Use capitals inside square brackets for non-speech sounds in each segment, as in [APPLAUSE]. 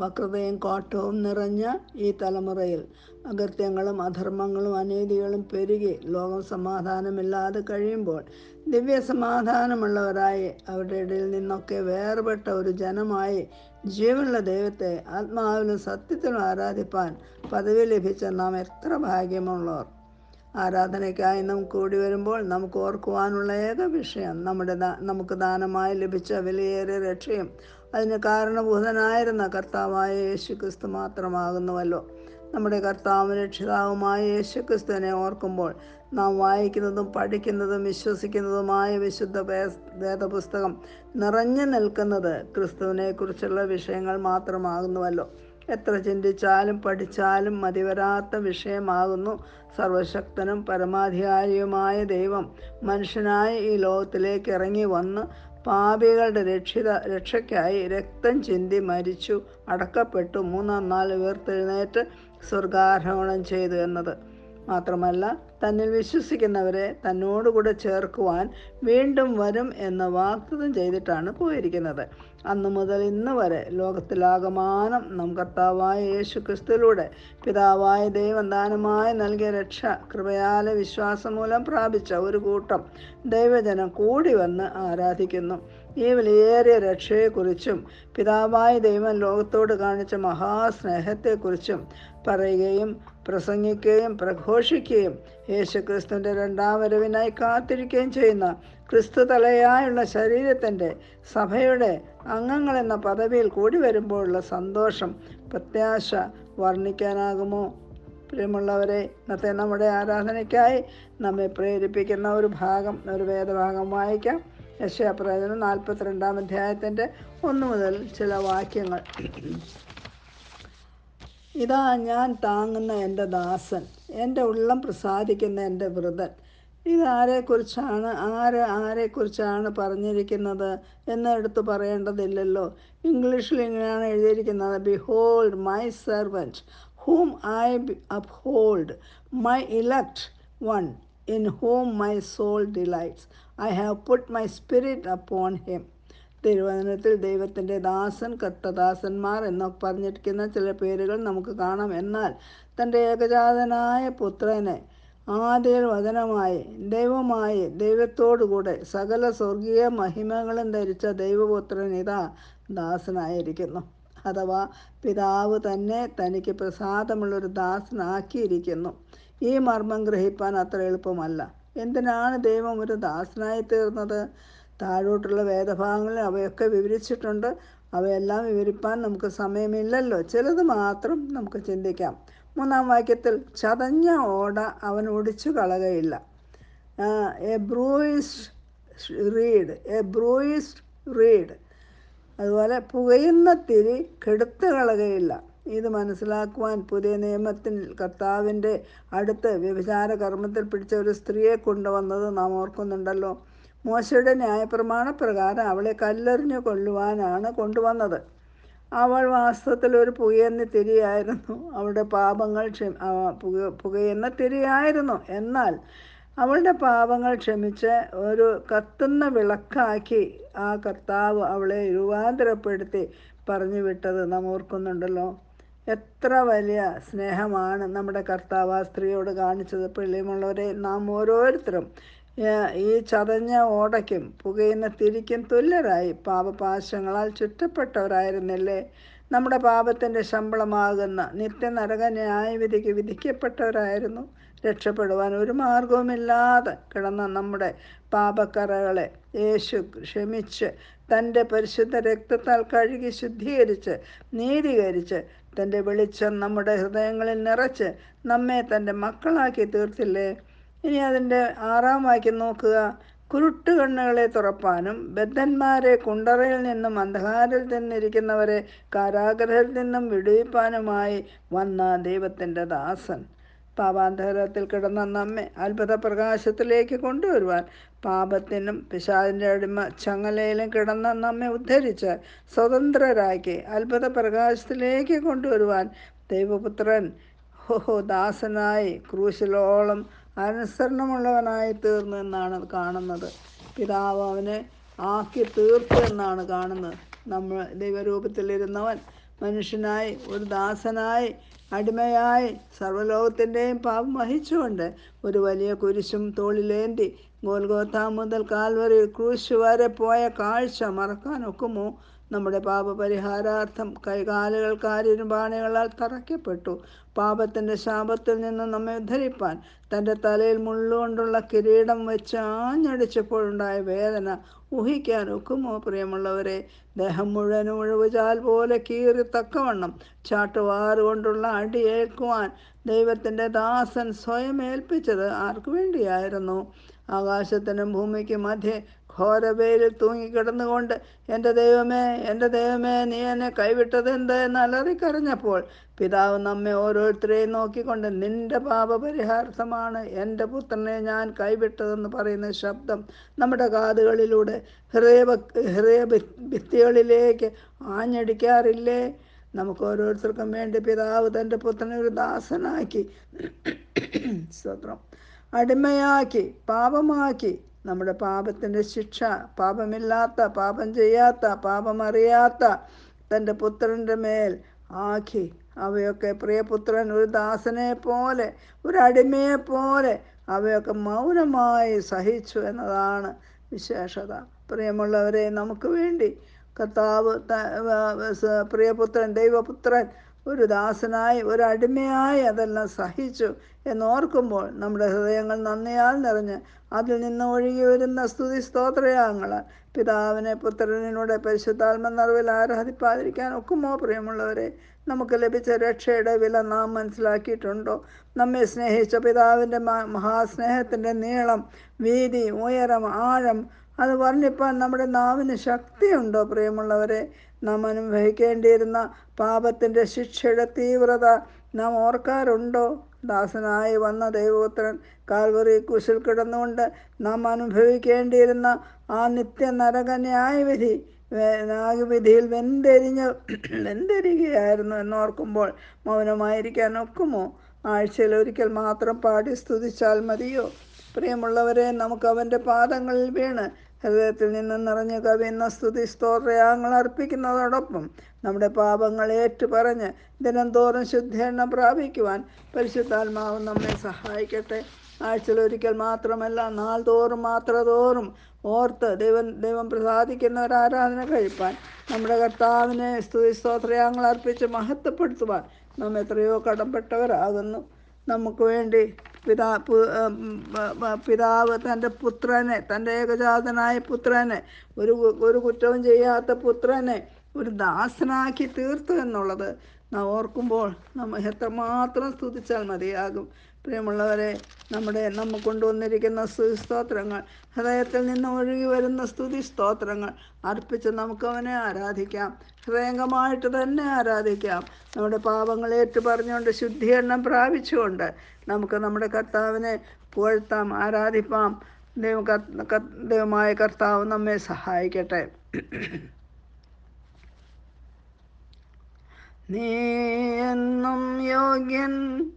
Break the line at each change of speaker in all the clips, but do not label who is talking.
വക്രതയും കാട്ടവും നിറഞ്ഞ ഈ തലമുറയിൽ അകൃത്യങ്ങളും അധർമ്മങ്ങളും അനീതികളും പെരുകി ലോകം സമാധാനമില്ലാതെ കഴിയുമ്പോൾ ദിവ്യ സമാധാനമുള്ളവരായി അവരുടെ ഇടയിൽ നിന്നൊക്കെ വേർപെട്ട ഒരു ജനമായി ജീവനുള്ള ദൈവത്തെ ആത്മാവിലും സത്യത്തിലും ആരാധിപ്പാൻ പദവി ലഭിച്ച നാം എത്ര ഭാഗ്യമുള്ളവർ. ആരാധനയ്ക്കായി നാം കൂടി വരുമ്പോൾ നമുക്ക് ഓർക്കുവാനുള്ള ഏക വിഷയം നമ്മുടെ നമുക്ക് ദാനമായി ലഭിച്ച വിലയേറിയ രക്ഷയും അതിന് കാരണഭൂതനായിരുന്ന കർത്താവായ യേശു ക്രിസ്തു മാത്രമാകുന്നുവല്ലോ. നമ്മുടെ കർത്താവും രക്ഷിതാവുമായ യേശു ക്രിസ്തുവിനെ ഓർക്കുമ്പോൾ നാം വായിക്കുന്നതും പഠിക്കുന്നതും വിശ്വസിക്കുന്നതുമായ വിശുദ്ധ വേദപുസ്തകം നിറഞ്ഞു നിൽക്കുന്നത് ക്രിസ്തുവിനെക്കുറിച്ചുള്ള വിഷയങ്ങൾ മാത്രമാകുന്നുവല്ലോ. എത്ര ചിന്തിച്ചാലും പഠിച്ചാലും മതിവരാത്ത വിഷയമാകുന്നു സർവശക്തനും പരമാധികാരിയുമായ ദൈവം. മനുഷ്യനായി ഈ ലോകത്തിലേക്ക് ഇറങ്ങി വന്ന് പാപികളുടെ രക്ഷിത രക്ഷയ്ക്കായി രക്തം ചിന്തി മരിച്ചു അടക്കപ്പെട്ടു. മൂന്നാം പേർ ഉയർത്തെഴുന്നേറ്റ് സ്വർഗാരോഹണം ചെയ്തു എന്നത്. മാത്രമല്ല തന്നിൽ വിശ്വസിക്കുന്നവരെ തന്നോടുകൂടെ ചേർക്കുവാൻ വീണ്ടും വരും എന്ന വാഗ്ദാനം ചെയ്തിട്ടാണ് പോയിരിക്കുന്നത്. അന്നു മുതൽ ഇന്ന് വരെ ലോകത്തിലാകമാനം നാം കർത്താവായ യേശു ക്രിസ്തുവിലൂടെ പിതാവായ ദൈവം ദാനമായി നൽകിയ രക്ഷ കൃപയാലെ വിശ്വാസം മൂലം പ്രാപിച്ച ഒരു കൂട്ടം ദൈവജനം കൂടി വന്ന് ആരാധിക്കുന്നു. ഈ വിലയേറിയ രക്ഷയെക്കുറിച്ചും പിതാവായ ദൈവം ലോകത്തോട് കാണിച്ച മഹാസ്നേഹത്തെക്കുറിച്ചും പറയുകയും പ്രസംഗിക്കുകയും പ്രഘോഷിക്കുകയും യേശുക്രിസ്തുവിന്റെ രണ്ടാം വരവിനായി കാത്തിരിക്കുകയും ചെയ്യുന്ന ക്രിസ്തു തലയായുള്ള ശരീരത്തിന്റെ സഭയുടെ അംഗങ്ങൾ എന്ന പദവിയിൽ കൂടി വരുമ്പോഴുള്ള സന്തോഷം പ്രത്യാശ വർണിക്കാനാകുമോ? പ്രിയമുള്ളവരെ ഇന്നത്തെ നമ്മുടെ ആരാധനയ്ക്കായി നമ്മെ പ്രേരിപ്പിക്കുന്ന ഒരു ഭാഗം ഒരു വേദഭാഗം വായിക്കാം. യശയപ്രവചനം നാൽപ്പത്തിരണ്ടാം അധ്യായത്തിന്റെ ഒന്ന് മുതൽ ചില വാക്യങ്ങൾ. ഇതാ ഞാൻ താങ്ങുന്ന എന്റെ ദാസൻ എന്റെ ഉള്ളം പ്രസാദിക്കുന്ന എന്റെ വൃതൻ. ഇതാരെക്കുറിച്ചാണ് ആര് ആരെക്കുറിച്ചാണ് പറഞ്ഞിരിക്കുന്നത് എന്ന് എടുത്തു പറയേണ്ടതില്ലല്ലോ. ഇംഗ്ലീഷിൽ ഇങ്ങനെയാണ് എഴുതിയിരിക്കുന്നത് behold my servant whom I uphold, my elect one in whom my soul delights. I have put my spirit upon him തിരുവചനത്തിൽ ദൈവത്തിന്റെ ദാസൻ കർത്തദാസന്മാർ എന്നൊക്കെ പറഞ്ഞിരിക്കുന്ന ചില പേരുകൾ നമുക്ക് കാണാം. എന്നാൽ തന്റെ ഏകജാതനായ പുത്രനെ ആദ്യ വചനമായി ദൈവമായി ദൈവത്തോടുകൂടെ സകല സ്വർഗീയ മഹിമകളും ധരിച്ച ദൈവപുത്രൻ ഇതാ ദാസനായിരിക്കുന്നു. അഥവാ പിതാവ് തന്നെ തനിക്ക് പ്രസാദമുള്ളൊരു ദാസനാക്കിയിരിക്കുന്നു. ഈ മർമ്മം ഗ്രഹിപ്പാൻ അത്ര എളുപ്പമല്ല. എന്തിനാണ് ദൈവം ഒരു ദാസനായി തീർന്നത്? താഴോട്ടുള്ള വേദഭാഗങ്ങളിൽ അവയൊക്കെ വിവരിച്ചിട്ടുണ്ട്. അവയെല്ലാം വിവരിപ്പാൻ നമുക്ക് സമയമില്ലല്ലോ. ചിലത് മാത്രം നമുക്ക് ചിന്തിക്കാം. മൂന്നാം വാക്യത്തിൽ ചതഞ്ഞ ഓട അവൻ ഒടിച്ചു കളകയില്ല a bruised reed a bruised reed. അതുപോലെ പുകയുന്ന തിരി കെടുത്തു കളകയില്ല ഇത് മനസ്സിലാക്കുവാൻ പുതിയ നിയമത്തിൽ കർത്താവിന്റെ അടുത്ത് വ്യഭിചാര കർമ്മത്തിൽ പിടിച്ച ഒരു സ്ത്രീയെ കൊണ്ടുവന്നത് നാം ഓർക്കുന്നുണ്ടല്ലോ. മോശയുടെ ന്യായപ്രമാണ പ്രകാരം അവളെ കല്ലെറിഞ്ഞു കൊല്ലുവാനാണ് കൊണ്ടുവന്നത്. അവൾ വാസ്തവത്തിൽ ഒരു പുകയെന്ന തിരിയായിരുന്നു. അവളുടെ പാപങ്ങൾ ക്ഷമ പുക പുകയെന്ന തിരിയായിരുന്നു. എന്നാൽ അവളുടെ പാപങ്ങൾ ക്ഷമിച്ച് ഒരു കത്തുന്ന വിളക്കാക്കി ആ കർത്താവ് അവളെ രൂപാന്തരപ്പെടുത്തി പറഞ്ഞു വിട്ടത് നാം ഓർക്കുന്നുണ്ടല്ലോ. എത്ര വലിയ സ്നേഹമാണ് നമ്മുടെ കർത്താവ് ആ സ്ത്രീയോട് കാണിച്ചത്. പിള്ളിമുള്ളവരെ നാം ഓരോരുത്തരും ഈ ചതഞ്ഞ ഓടയ്ക്കും പുകയുന്ന തിരിക്കും തുല്യരായി പാപപാശങ്ങളാൽ ചുറ്റപ്പെട്ടവരായിരുന്നില്ലേ? നമ്മുടെ പാപത്തിന്റെ ശമ്പളമാകുന്ന നിത്യനരക ന്യായവിധിക്ക് വിധിക്കപ്പെട്ടവരായിരുന്നു. രക്ഷപ്പെടുവാൻ ഒരു മാർഗവുമില്ലാതെ കിടന്ന നമ്മുടെ പാപക്കറകളെ യേശു ക്ഷമിച്ച് തന്റെ പരിശുദ്ധ രക്തത്താൽ കഴുകി ശുദ്ധീകരിച്ച് നീതീകരിച്ച് തന്റെ വെളിച്ചം നമ്മുടെ ഹൃദയങ്ങളിൽ നിറച്ച് നമ്മെ തന്റെ മക്കളാക്കി തീർത്തില്ലേ? ഇനി അതിന്റെ ആറാം വാക്യം നോക്കുക. കുരുട്ട് കണ്ണുകളെ തുറപ്പാനും ബദ്ധന്മാരെ കുണ്ടറയിൽ നിന്നും അന്ധകാരിൽ നിന്നിരിക്കുന്നവരെ കാരാഗ്രഹത്തിൽ നിന്നും വിടുവിപ്പാനുമായി വന്ന ദൈവത്തിന്റെ ദാസൻ. പാപാന്തരത്തിൽ കിടന്ന നമ്മെ അത്ഭുത പ്രകാശത്തിലേക്ക് കൊണ്ടുവരുവാൻ. പാപത്തിനും പിശാദിന്റെ അടിമ ചങ്ങലയിലും കിടന്ന നമ്മെ ഉദ്ധരിച്ച് സ്വതന്ത്രരാക്കി അത്ഭുത പ്രകാശത്തിലേക്ക് കൊണ്ടുവരുവാൻ ദൈവപുത്രൻ ഹോ ദാസനായി ക്രൂശിലോളം അനുസരണമുള്ളവനായി തീർന്നു എന്നാണ് കാണുന്നത്. പിതാവ് അവനെ ആക്കി തീർത്തു എന്നാണ് കാണുന്നത്. നമ്മൾ ദൈവരൂപത്തിലിരുന്നവൻ മനുഷ്യനായി ഒരു ദാസനായി അടിമയായി സർവലോകത്തിന്റെയും പാപം വഹിച്ചുകൊണ്ട് ഒരു വലിയ കുരിശും തോളിലേന്തി ഗോൽഗോത്ത മുതൽ കാൽവറി ക്രൂശ് വരെ പോയ കാഴ്ച മറക്കാൻ ഒക്കുമോ നമ്മുടെ പാപപരിഹാരാർത്ഥം കൈകാലുകൾ കാരിരുമ്പാണികളാൽ തറയ്ക്കപ്പെട്ടു. പാപത്തിന്റെ ശാപത്തിൽ നിന്ന് നമ്മെ ഉദ്ധരിപ്പാൻ തന്റെ തലയിൽ മുള്ളുകൊണ്ടുള്ള കിരീടം വെച്ച് ആഞ്ഞടിച്ചപ്പോഴുണ്ടായ വേദന ഊഹിക്കാൻ ഒക്കുമോ പ്രിയമുള്ളവരെ? ദേഹം മുഴുവൻ ഒഴിവുചാൽ പോലെ കീറി തക്കവണ്ണം ചാട്ടുവാറുകൊണ്ടുള്ള അടി ഏൽക്കുവാൻ ദൈവത്തിന്റെ ദാസൻ സ്വയം ഏൽപ്പിച്ചത് ആർക്കു വേണ്ടിയായിരുന്നു? ആകാശത്തിനും ഭൂമിക്കും മധ്യേ ഘോരവേലിൽ തൂങ്ങിക്കിടന്നുകൊണ്ട് എന്റെ ദൈവമേ എന്റെ ദൈവമേ നീ എന്നെ കൈവിട്ടത് എന്ത്? എന്ന് അലറിക്കറിഞ്ഞപ്പോൾ പിതാവ് നമ്മെ ഓരോരുത്തരെയും നോക്കിക്കൊണ്ട് നിന്റെ പാപപരിഹാർത്ഥമാണ് എന്റെ പുത്രനെ ഞാൻ കൈവിട്ടതെന്ന് പറയുന്ന ശബ്ദം നമ്മുടെ കാതുകളിലൂടെ ഹൃദയ ഹൃദയ ഭിത്തികളിലേക്ക് ആഞ്ഞടിക്കാറില്ലേ? നമുക്ക് ഓരോരുത്തർക്കും വേണ്ടി പിതാവ് തന്റെ പുത്രനെ ഒരു ദാസനാക്കി സ്വത്രം അടിമയാക്കി പാപമാക്കി നമ്മുടെ പാപത്തിന്റെ ശിക്ഷ പാപമില്ലാത്ത പാപം ചെയ്യാത്ത പാപമറിയാത്ത തന്റെ പുത്രന്റെ മേൽ ആഖി അവയൊക്കെ പ്രിയപുത്രൻ ഒരു ദാസനെ പോലെ ഒരു അടിമയെ പോലെ അവയൊക്കെ മൗനമായി സഹിച്ചു എന്നതാണ് വിശേഷത. പ്രിയമുള്ളവരെ നമുക്ക് വേണ്ടി കർത്താവ് പ്രിയപുത്രൻ ദൈവപുത്രൻ ഒരു ദാസനായി ഒരു അടിമയായി അതെല്ലാം സഹിച്ചു എന്നോർക്കുമ്പോൾ നമ്മുടെ ഹൃദയങ്ങൾ നന്ദിയാൽ നിറഞ്ഞ് അതിൽ നിന്ന് ഒഴുകി വരുന്ന സ്തുതി സ്തോത്രയാങ്ങൾ പിതാവിനെ പുത്രനിലൂടെ പരിശുദ്ധാത്മ നിറവിൽ ആരാധിപ്പാതിരിക്കാൻ ഒക്കുമോ പ്രിയമുള്ളവരെ? നമുക്ക് ലഭിച്ച രക്ഷയുടെ വില നാം മനസ്സിലാക്കിയിട്ടുണ്ടോ? നമ്മെ സ്നേഹിച്ച പിതാവിന്റെ മഹാസ്നേഹത്തിന്റെ നീളം വീതി ഉയരം ആഴം അത് വർണിപ്പാൻ നമ്മുടെ നാവിന് ശക്തിയുണ്ടോ പ്രിയമുള്ളവരെ? നാം അനുഭവിക്കേണ്ടിയിരുന്ന പാപത്തിന്റെ ശിക്ഷയുടെ തീവ്രത നാം ഓർക്കാറുണ്ടോ? ദാസനായി വന്ന ദൈവപുത്രൻ കാൽവറി കുശിൽ കിടന്നുകൊണ്ട് നാം അനുഭവിക്കേണ്ടിയിരുന്ന ആ നിത്യ നരക ന്യായവിധി ന്യായവിധിയിൽ വെന്തെരിഞ്ഞ് [CLEARS THROAT] വെന്തെരികയായിരുന്നു എന്നോർക്കുമ്പോൾ മൗനമായിരിക്കാൻ ഒക്കുമോ? ആഴ്ചയിൽ ഒരിക്കൽ മാത്രം പാടി സ്തുതിച്ചാൽ മതിയോ? പ്രിയമുള്ളവരെ നമുക്ക് അവന്റെ പാദങ്ങളിൽ വീണ് ഹൃദയത്തിൽ നിന്ന് നിറഞ്ഞു കവിയുന്ന സ്തുതി സ്തോത്രയാങ്ങൾ അർപ്പിക്കുന്നതോടൊപ്പം നമ്മുടെ പാപങ്ങൾ ഏറ്റുപറഞ്ഞ് ദിനംതോറും ശുദ്ധീകരണം പ്രാപിക്കുവാൻ പരിശുദ്ധാത്മാവ് നമ്മെ സഹായിക്കട്ടെ. ആഴ്ചയിൽ ഒരിക്കൽ മാത്രമല്ല മാത്ര മാത്രതോറും ഓർത്ത് ദൈവം ദൈവം പ്രസാദിക്കുന്ന ഒരു ആരാധന കഴിപ്പാൻ നമ്മുടെ കർത്താവിനെ സ്തുതി സ്തോത്രയാങ്ങൾ അർപ്പിച്ച് മഹത്വപ്പെടുത്തുവാൻ നാം എത്രയോ കടപ്പെട്ടവരാകുന്നു. നമുക്ക് വേണ്ടി പിതാ പിതാവ് തന്റെ പുത്രനെ തന്റെ ഏകജാതനായ പുത്രനെ ഒരു ഒരു കുറ്റവും ചെയ്യാത്ത പുത്രനെ ഒരു ദാസനാക്കി തീർത്തു എന്നുള്ളത് ഓർക്കുമ്പോൾ നമ്മൾ എത്രമാത്രം സ്തുതിച്ചാൽ മതിയാകും. പ്രിയമുള്ളവരെ നമ്മുടെ നമ്മ കൊണ്ടുവന്നിരിക്കുന്ന സ്തുതി സ്തോത്രങ്ങൾ ഹൃദയത്തിൽ നിന്ന് ഒഴുകി വരുന്ന സ്തുതി സ്തോത്രങ്ങൾ അർപ്പിച്ച് നമുക്കവനെ ആരാധിക്കാം. ഹൃദയംഗമായിട്ട് തന്നെ ആരാധിക്കാം. നമ്മുടെ പാപങ്ങൾ ഏറ്റു പറഞ്ഞുകൊണ്ട് ശുദ്ധീകരണം പ്രാപിച്ചുകൊണ്ട് നമുക്ക് നമ്മുടെ കർത്താവിനെ പുകഴ്ത്താം ആരാധിപ്പാം. ദൈവം ദൈവമായ കർത്താവ് നമ്മെ സഹായിക്കട്ടെ. നീ എന്നും യോഗ്യൻ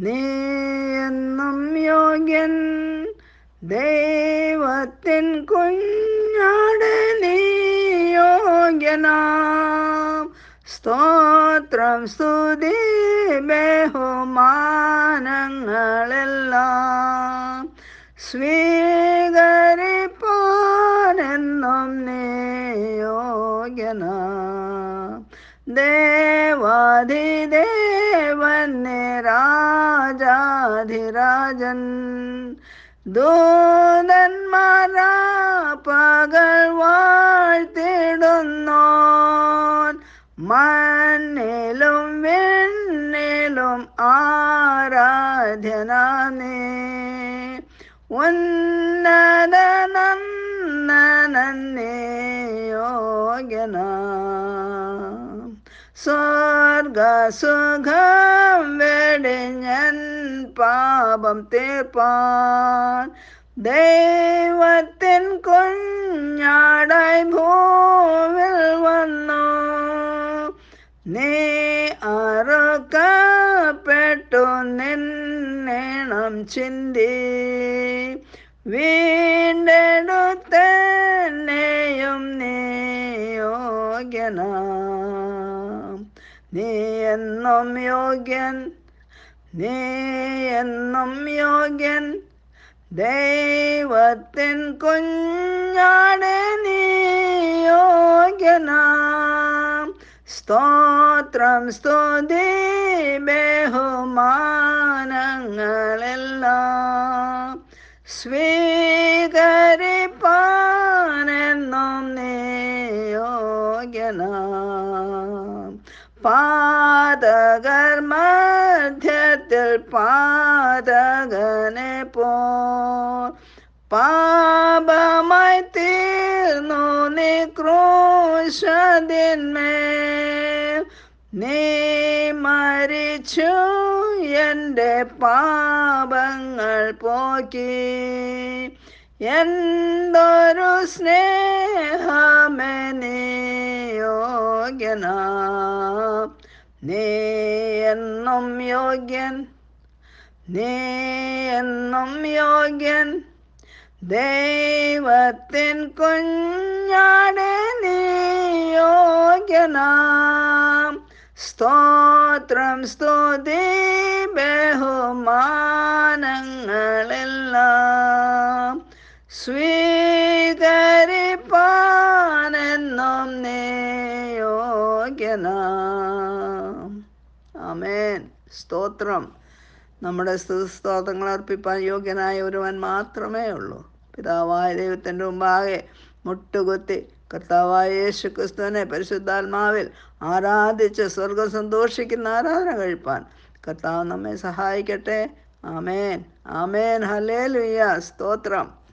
നീ എന്നും യോഗ്യൻ ദൈവത്തിൻ കുഞ്ഞാട് നീ യോഗ്യനാം. സ്തോത്രം സ്തുതി ബഹുമാനങ്ങളെല്ലാം സ്വീകരിപ്പാനെന്നും നീ യോഗ്യനാം. ദേവാധിദേവൻ രാജാധിരാജൻ ദൂതന്മാരാ പകൽ വാഴ്ത്തിടുന്നോൻ. മണ്ണിലും വെണ്ണിലും ആരാധ്യനാനേ ഉന്നത നന്ദനന്നേ യോഗ്യനാം സ്വർഗസുഖം വെടിഞ്ഞൻ പാപം തീർപ്പാൻ. ദൈവത്തിൻ കുഞ്ഞാടായി ഭൂവിൽ വന്നു. നീ അറുക്കപ്പെട്ടു നിന്നേണം ചിന്തി. വീണ്ടെടുത്തന്നെയും നീ യോഗ്യനാം. നീ എന്നും യോഗ്യൻ നീ എന്നും യോഗ്യൻ ദൈവത്തിൻ കുഞ്ഞാടെ നീ യോഗ്യനാം. സ്തോത്രം സ്തുതി ബഹുമാനങ്ങളെല്ലാം സ്വീകരിപ്പാനെന്നും നീ യോഗ്യനാം. മധ്യത്തിൽ പാതകനെ പോ പാപമായി തീർന്നു നീ ക്രൂശതിന്മേൽ മരിച്ചു എന്റെ പാപങ്ങൾ പോക്കി. എന്തൊരു സ്നേഹമേ നീ യോഗ്യനാ. നീ എന്നും യോഗ്യൻ നീ എന്നും യോഗ്യൻ ദൈവത്തിൻ കുഞ്ഞാട് നീ യോഗ്യനാം. സ്തോത്രം സ്തുതി ബഹുമാനങ്ങളെല്ലാം. സ്വീകരിപ്പാനെന്നും നീ യോഗ്യനാം. ആമേൻ. സ്തോത്രം. നമ്മുടെ സ്തുസ്തോത്രങ്ങൾ അർപ്പിപ്പാൻ യോഗ്യനായ ഒരുവൻ മാത്രമേ ഉള്ളൂ. പിതാവായ ദൈവത്തിന്റെ മുമ്പാകെ മുട്ടുകുത്തി കർത്താവായ യേശു ക്രിസ്തുവിനെ പരിശുദ്ധാത്മാവിൽ ആരാധിച്ച് സ്വർഗം സന്തോഷിക്കുന്ന ആരാധന കഴിപ്പാൻ കർത്താവ് നമ്മെ സഹായിക്കട്ടെ. ആമേൻ. ആമേൻ. ഹലേ ലുയ്യ സ്തോത്രം.